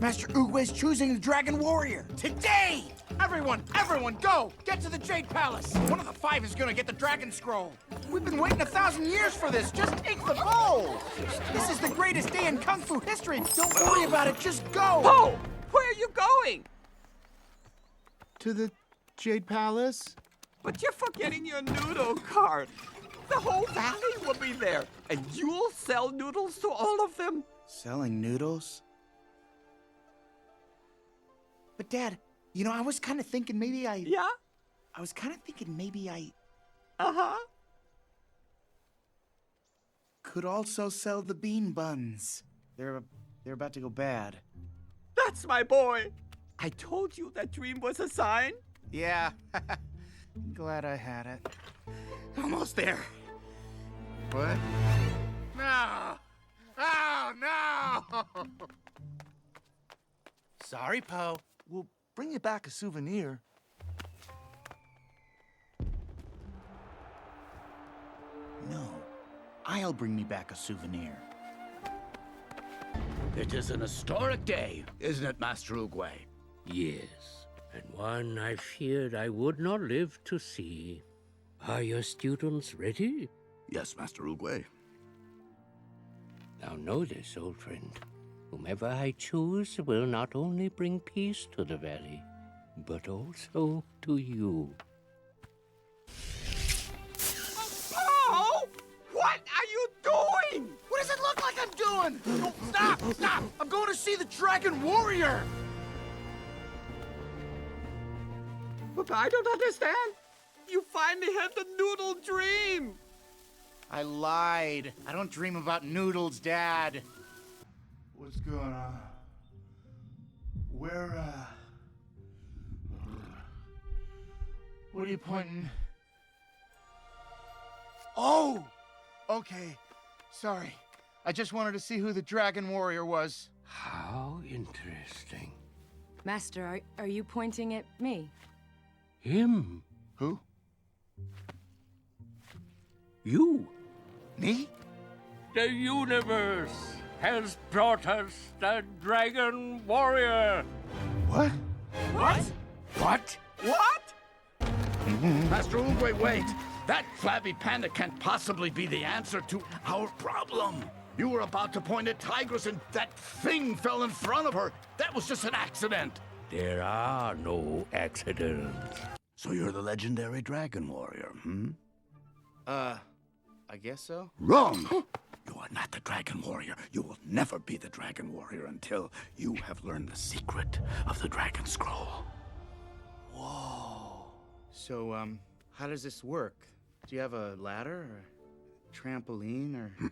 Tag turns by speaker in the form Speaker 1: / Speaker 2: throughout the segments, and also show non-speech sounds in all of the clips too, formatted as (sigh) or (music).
Speaker 1: Master Oogway's choosing the Dragon Warrior.
Speaker 2: Today! Everyone, everyone, go! Get to the Jade Palace! One of the five is gonna get the Dragon Scroll. We've been waiting a thousand years for this. Just take the bowl! This is the greatest day in Kung Fu history. Don't worry about it, just go!
Speaker 3: Oh, where are you going?
Speaker 4: To the Jade Palace?
Speaker 3: But you're forgetting your noodle cart. The whole valley will be there, and you'll sell noodles to all of them.
Speaker 1: Selling noodles? But Dad, you know, I was kind of thinking maybe I.
Speaker 3: Yeah?
Speaker 1: I was kind of thinking maybe I
Speaker 3: Uh huh.
Speaker 1: could also sell the bean buns. They're they're about to go bad.
Speaker 3: That's my boy. I told you that dream was a sign.
Speaker 1: Yeah. (laughs) Glad I had it.
Speaker 2: Almost there.
Speaker 1: What?
Speaker 2: No! Oh, no! (laughs)
Speaker 4: Sorry, Poe. We'll bring you back a souvenir.
Speaker 1: No. I'll bring me back a souvenir.
Speaker 5: It is an historic day, isn't it, Master Oogway?
Speaker 6: Yes, and one I feared I would not live to see. Are your students ready?
Speaker 5: Yes, Master Oogway.
Speaker 6: Now know this, old friend. Whomever I choose will not only bring peace to the valley, but also to you.
Speaker 3: Oh! What are you doing?
Speaker 2: What does it look like I'm doing? Oh, stop! Stop! I'm going to see the Dragon Warrior!
Speaker 3: But I don't understand. You finally had the noodle dream.
Speaker 1: I lied. I don't dream about noodles, Dad.
Speaker 4: What's going on? Where, uh. What are you pointing? Oh! Okay. Sorry. I just wanted to see who the Dragon Warrior was.
Speaker 6: How interesting.
Speaker 7: Master, are, are you pointing at me?
Speaker 6: Him,
Speaker 4: Who?
Speaker 6: you.
Speaker 4: Me?
Speaker 6: The universe has brought us the Dragon Warrior.
Speaker 4: What?
Speaker 3: What?
Speaker 5: What?
Speaker 3: What?
Speaker 5: Master Oogway, wait! That flabby panda can't possibly be the answer to our problem. You were about to point at Tigress and that thing fell in front of her. That was just an accident.
Speaker 6: There are no accidents.
Speaker 5: So you're the legendary Dragon Warrior, hmm?
Speaker 1: Uh, I guess so.
Speaker 5: Wrong! (gasps) (laughs) Are not the Dragon Warrior. You will never be the Dragon Warrior until you have learned the secret of the Dragon Scroll. Whoa.
Speaker 1: So, um, how does this work? Do you have a ladder or trampoline or. (laughs)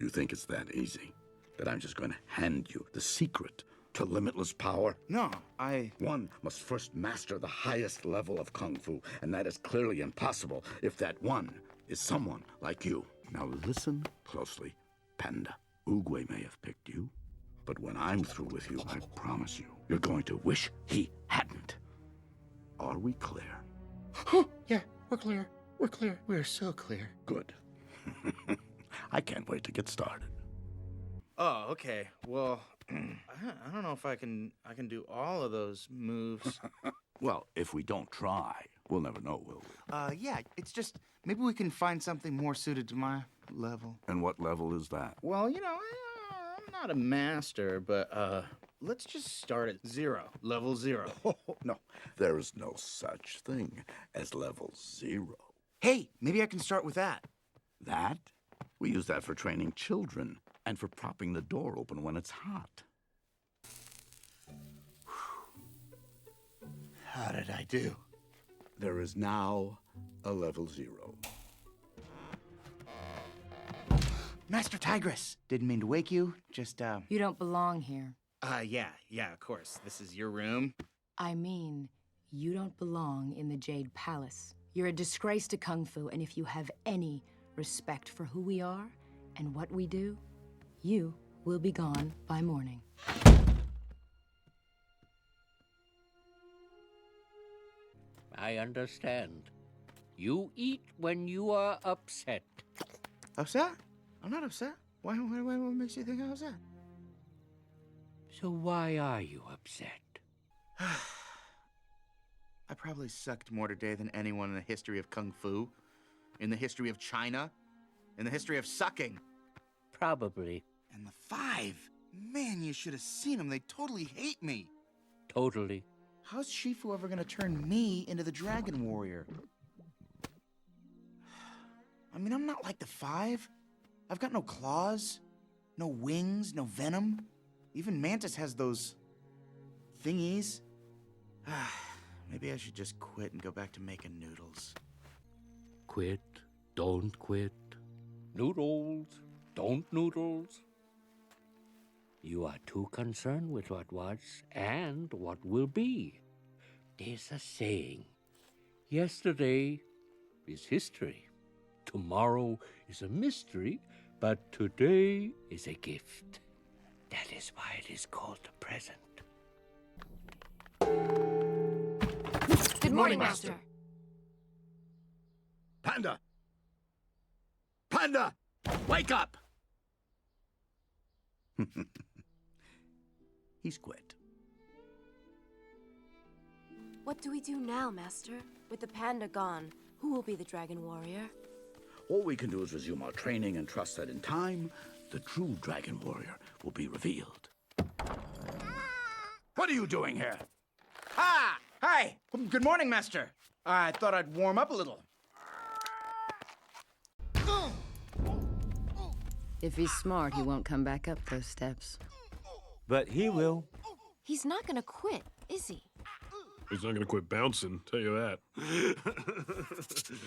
Speaker 5: You think it's that easy? That I'm just going to hand you the secret to limitless power?
Speaker 1: no, I.
Speaker 5: One must first master the highest level of Kung Fu, and that is clearly impossible if that one is someone like you. Now listen closely, Panda. Oogway may have picked you, but when I'm through with you, I promise you, you're going to wish he hadn't. Are we clear? (gasps)
Speaker 1: Oh, yeah, we're clear. We're clear. We're so clear.
Speaker 5: Good. (laughs) I can't wait to get started.
Speaker 1: Oh, okay. Well, (clears throat) I don't- I don't know if I can. I can do all of those moves. (laughs)
Speaker 5: Well, if we don't try, we'll never know, will we?
Speaker 1: uh, yeah. It's just maybe we can find something more suited to my level.
Speaker 5: And what level is that?
Speaker 1: Well, you know, I- I'm not a master, but uh, let's just start at zero, level zero. (laughs)
Speaker 5: Oh, no, there is no such thing as level zero.
Speaker 1: Hey, maybe I can start with that.
Speaker 5: That? We use that for training children and for propping the door open when it's hot.
Speaker 1: How did I do?
Speaker 5: There is now a level zero.
Speaker 1: Master Tigress. Didn't mean to wake you. Just uh,
Speaker 7: You don't belong here.
Speaker 1: uh, yeah, yeah. Of course. This is your room.
Speaker 7: I mean, you don't belong in the Jade Palace. You're a disgrace to Kung Fu, and if you have any respect for who we are and what we do, you will be gone by morning.
Speaker 6: I understand. You eat when you are upset.
Speaker 1: Upset? I'm not upset. Why? Why? Why what makes you think I'm upset?
Speaker 6: So why are you upset? (sighs)
Speaker 1: I probably sucked more today than anyone in the history of Kung Fu, in the history of China, in the history of sucking.
Speaker 6: Probably.
Speaker 1: And the five. Man, you should have seen them. They totally hate me.
Speaker 6: Totally.
Speaker 1: How's Shifu ever gonna turn me into the Dragon Warrior? I mean, I'm not like the five. I've got no claws, no wings, no venom. Even Mantis has those thingies. (sighs) Maybe I should just quit and go back to making noodles.
Speaker 6: Quit. Don't quit. Noodles. Don't noodles. You are too concerned with what was and what will be. There's a saying yesterday is history, tomorrow is a mystery, but today is a gift. That is why it is called the present.
Speaker 7: Good morning, Master.
Speaker 5: Panda! Panda! Wake up! (laughs) He's quit.
Speaker 8: What do we do now, Master? With the panda gone, who will be the Dragon Warrior?
Speaker 5: All we can do is resume our training and trust that in time, the true Dragon Warrior will be revealed. What are you doing here?
Speaker 1: Ah! Hi! Good morning, Master. I thought I'd warm up a little.
Speaker 9: If he's smart, he won't come back up those steps.
Speaker 10: But he will.
Speaker 8: He's not gonna quit, is he?
Speaker 11: He's not gonna quit bouncing, tell you that. (laughs)